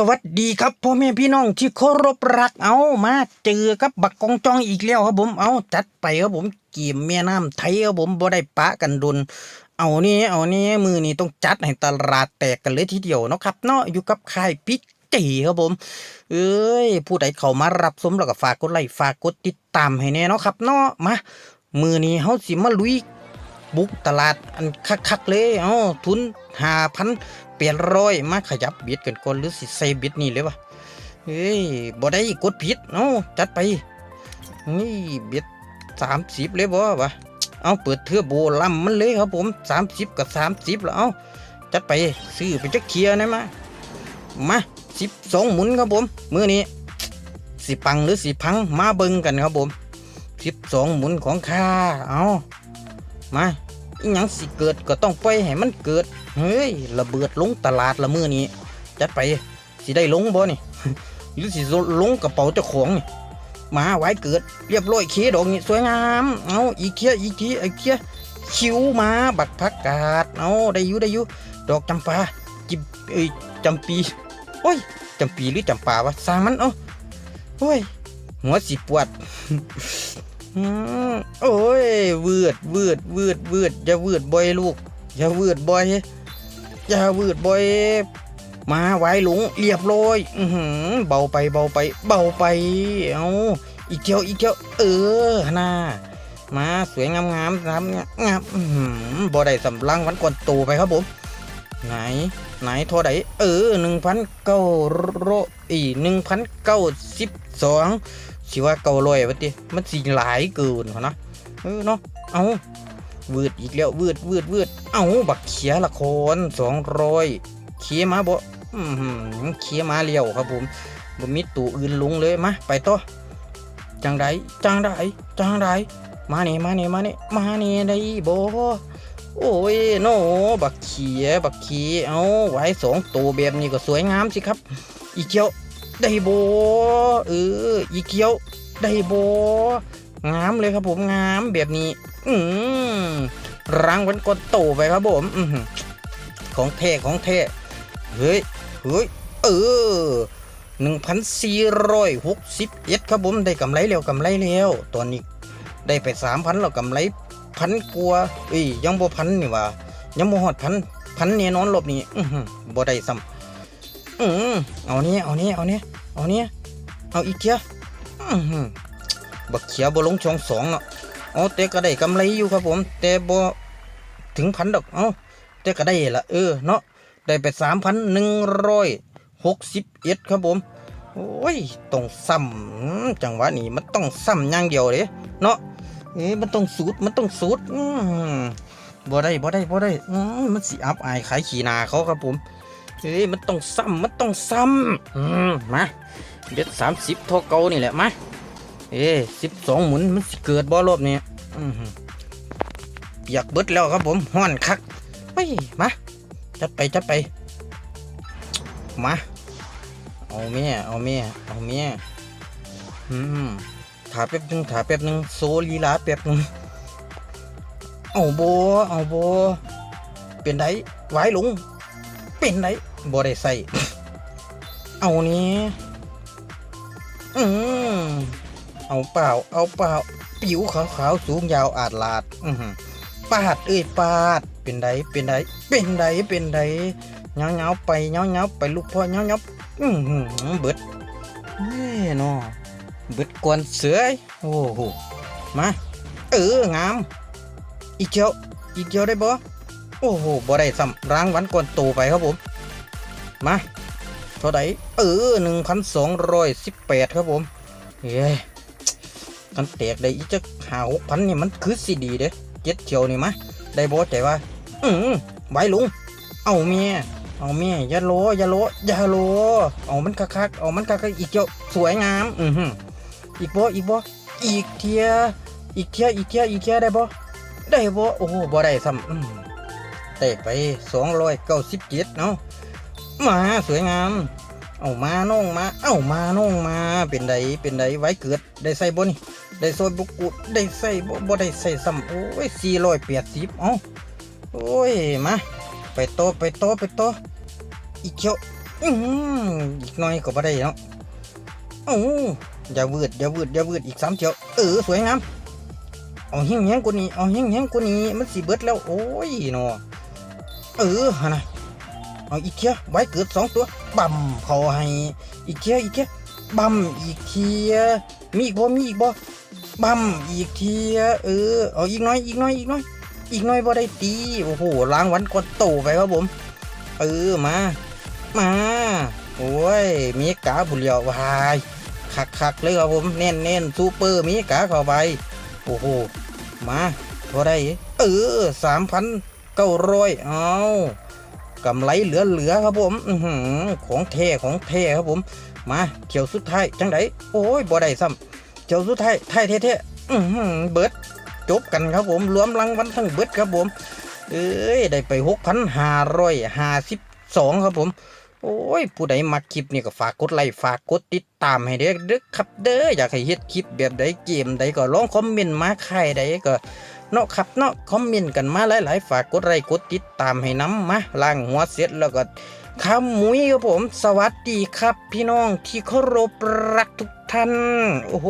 สวัสดีครับพ่อแม่พี่น้องที่เคารพรักเอามาเจอกับบักกองจองอีกแล้วครับผมเอาจัดไปครับผมเกียมแม่น้ำไทยครับผมบ่ได้ปะกันดุนเอานี่เอานี่มือนี้ต้องจัดให้ตลาดแตกกันเลยทีเดียวเนาะครับเนาะอยู่กับค่ายปิกจีครับผม เอ้ยผู้ใดเข้ามารับชมแล้วก็ฝากกดไลค์ฝากกดติดตามให้แน่เนาะครับเนาะมามือนี้เฮาสิมาลุย บุกตลาดอันคักๆเลยเอาทุนห้าพันเปลี่ยนร้อยมาขยับบิดกันก่อนหรือสิใส่บิดนี่เลยวะเฮ้ยบ่ได้กดผิดเอาจัดไปนี่บิดสามสิบเลยบ่วะเอาเปิดเทือโบลำมันเลยครับผมสามสิบกับสามสิบแล้วเอาจัดไปซื้อไปจักเคลียร์นะมามาสิบสองหมุนครับผมมือนี้สิปังหรือสิพังมาเบิ่งกันครับผมสิบสองหมุนของข้าเอา มาอีหยังสิเกิดก็ต้องปล่อยให้มันเกิด เฮ้ย ระเบิดลงตลาดละมือนี้จัดไปสิได้ลงบ่นี่หรือสิลงกระเป๋าเจ้าของนี่มาไว้เกิดเรียบร้อยเคดอกนี่สวยงาม เอาอีเคียอีกีไอเคียคิวมาบักพักกาดเอาได้อยู่ได้อยู่ดอกจำปาจิบเอ้ยจำปีโอ้ยจำปีหรือจำปาวะสร้างมันเอาโอ้ยหัวสิปวด โอ้ยวืดวืดวืดวืดอย่าวืดบ่อยลูก อย่าวืดบ่อยอย่าวืดบ่อยมาไว้หลงเรียบร้อยอืเบาไปเบาไป เบาไปเอาอีกเจียวอีกเจียวเออน่ามาสวยงามงามๆครับงามอือหือบ่ได้สำลังวันก่อนโตไปครับผม ไหน ไหนโทรไดเออหนึ่งพันเก้าโรอีหนึ่งพันเก้าสิบสอง สิว่าเกาลอยวะติมันสิหลายเกินเขานะเออเนาะเอาวืดอีกแล้ววืดวืดวืดเอาบักเขียละครสองร้อยเขียมาบ่อืมเขียมาเลี้ยวครับผมบ่มีตู่อื่นลงเลยมาไปต่อจังไดจังไดจังไดมาเนี่มาเนี่มาเนี่มาเนี่ได้บ่โอ้ยโนบักเขียบักเขียเอาไว้สองตัวแบบนี้ก็สวยงามสิครับ อีเกียว ได้โบเอออีเกียวได้โบงามเลยครับผมงามแบบนี้ อืมรางวัลกดโตไปครับผมอืของแท้ของแท้เฮ้ยเฮ้ยเออหนึ่งพันสี่ร้อยหกสิบเอ็ดครับผมได้กำไรแล้วกำไรแล้ว ตอนนี้ได้ไปสามพันแล้วกำไรพันกว่าเอ้ยยังบ่พันนี่ว่ายังบ่ฮอดพันพันเนี่ยนอนหลบนี่อืบ่ได้ซ้ำ อืมเอาเนี้ยเอาเนี้ยเอาเนี้ยเอาเนี้ยเอาอีกเทียอื้อหือบักเขียบลงช่องสองเนาะเอาแต่ก็ได้กำไรอยู่ครับผม แต่บ่ถึงพันดอกเอาแต่ก็ได้ละเออเนาะได้ไปสามพันหนึ่งร้อยหกสิบเอ็ดครับผมโอ้ยต้องซ้ำจังหวะนี้มันต้องซ้ำอย่างเดียวเลยเนาะเอ้ยมันต้องสูตรมันต้องสูตรบ่ได้บ่ได้บ่ได้มันสิอับอายขายขี้หนาเขาครับผม เฮ้ยมันต้องซ้ำมันต้องซ้ำอืมมาเด็ดสามสิบทอเกานี่แหละมาเอ้สิบสองหมุนมันเกิดบ่รอบนี้อยากเบิดแล้วครับผมห้อนคักไปมาจัดไปจัดไปมาเอาเมียเอาเมียเอาเมียอืมถาแป๊บหนึงถาแป๊บหนึงโซลีลาแป๊บหนึงเอาโบเอาโบเป็นไดไวหลงเป็นไร บ่ได้ใส่เอานี้อืมเอาเปล่า เอาเปล่า ผิวขาวขาวๆสูงยาวอาดลาด อือหือปาดเอ้ยปาด เป็นไดเป็นไดเป็นไดเป็นไดเงาเงาไปเงาเงาไปลูกพ่อเงาเงาอือหือเบิดเฮ้ยนอเบิดกวนเสือโอ้โหมาเอองามอีกเจียวอีกเจียวได้บ่โอ้โหบ่ได้ซ้ำรางวัลก่อนโตไปครับผม มาเท่าไหร่เออหนึ่งพันสองร้อยสิบแปดครับผมเฮ้ยกันแตกได้อีกจะหาหกพันนี่มันคือสิดีเด้เจ็ดเชียวนี่มะได้บอใจว่า อืมไว้ลุง เอาเมียเอาเมียอย่าโลอย่าโลอย่าโลเอามันคักๆเอามันคักๆอีกเจ้าสวยงาม อือหืออีกบ่อีกบ่อีกเทียอีกเทียอีกเทียอีกเทียได้บ่ได้บ่โอ้โหบ่ได้ซ้ำอืมเตะไปสองร้อยเก้าสิบเจ็ดเนาะ มาสวยงาม เอามาน้องมา เอามาน้องมา เป็นไดเป็นไดไว้เกิด ได้ใส่บนี่ได้ซอยบุกุได้ใส่บ่บ่ได้ใส่ซ้ำโอ้ยสี่ร้อยแปดสิบเอาโอ้ยมา ไปโตไปโตไปโตอีกเขียวอืมอีกหน่อยก็บ่ได้เนาะโอ้อย่าวืดอย่าวืดอย่าวืดอีกสามเที่ยวเออสวยงามเอาเฮี้งเฮี้งกว่านี้เอาเฮี้งเฮี้งกว่านี้มันสิเบิดแล้วโอ้ยเนาะเออฮะนะ เอาอีกเที่ยไว้เกิดสองตัวบั่มเขาให้อีกเที่ยอีกเที่ยบั่มอีกเที่ยมีอีกบ่มีอีกบ่บั่มอีกเที่ยเออเอาอีกน้อยอีกน้อยอีกน้อย อีกน้อยบ่ได้ตีโอ้โหล้างวันกดโตไปครับผมเออมา มาโอ้ยมีกาบุเหลียววายคักคักเลยครับผมเน้นเน้นซูเปอร์มีกาเข้าไปโอ้โหมาเท่ได้เออสามพันเก้าร้อยเอา กำไรเหลือๆครับผมอืของแท้ของแท้ครับผม มาเที่ยวสุดท้ายจังไดโอ้ยบ่ได้ซ้ำเที่ยวสุดท้ายไทยเท่ๆเบิดจบกันครับผมรวมรางวัลทั้งเบิดครับผมเอ้ยได้ไปหกพันห้าร้อยห้าสิบสองครับผม โอ้ย ผู้ใดมักคลิปนี่ก็ฝากกดไลค์ฝากกดติดตามให้เด้อเด้อครับเด้ออยากให้เฮ็ดคลิปแบบใดเกมใดก็ลองคอมเมนต์มาใครใดก็เนาะครับเนาะคอมเมนต์กันมาหลายๆ ฝากกดไลค์กดติดตามให้น้ำมาล้างหัวเสร็จแล้วก็ข้ามมุ้ยครับผม สวัสดีครับ พี่น้องที่เคารพรักทุกท่าน โอ้โห